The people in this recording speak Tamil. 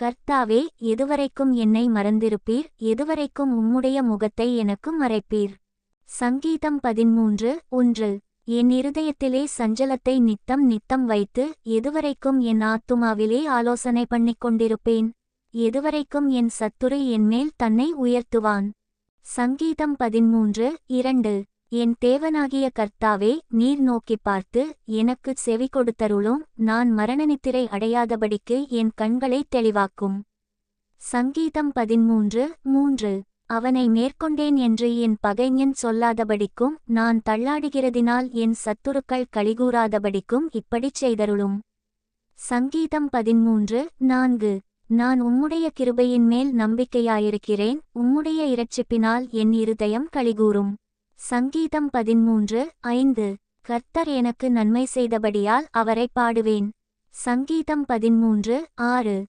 கர்த்தாவே எதுவரைக்கும் என்னை மறந்திருப்பீர்? எதுவரைக்கும் உம்முடைய முகத்தை எனக்கு மறைப்பீர்? சங்கீதம் பதிமூன்று ஒன்று. என் இருதயத்திலே சஞ்சலத்தை நித்தம் நித்தம் வைத்து எதுவரைக்கும் என் ஆத்துமாவிலே ஆலோசனை பண்ணிக் கொண்டிருப்பேன்? எதுவரைக்கும் என் சத்துரு என்மேல் தன்னை உயர்த்துவான்? சங்கீதம் பதிமூன்று இரண்டு. என் தேவனாகிய கர்த்தாவே நீர் நோக்கிப் பார்த்து எனக்கு செவி கொடுத்தருளும் நான் மரணநித்திரை அடையாதபடிக்கு என் கண்களை தெளிவாக்கும். சங்கீதம் பதிமூன்று மூன்று. அவனை மேற்கொண்டேன் என்று என் பகைஞன் சொல்லாதபடிக்கும் நான் தள்ளாடுகிறதினால் என் சத்துருக்கள் கழிகூறாதபடிக்கும் இப்படிச் செய்தருளும். சங்கீதம் பதிமூன்று நான்கு. நான் உம்முடைய கிருபையின் மேல் நம்பிக்கையாயிருக்கிறேன் உம்முடைய இரட்சிப்பினால் என் இருதயம் கழிகூறும். சங்கீதம் பதிமூன்று ஐந்து. கர்த்தர் எனக்கு நன்மை செய்தபடியால் அவரை பாடுவேன். சங்கீதம் பதிமூன்று ஆறு.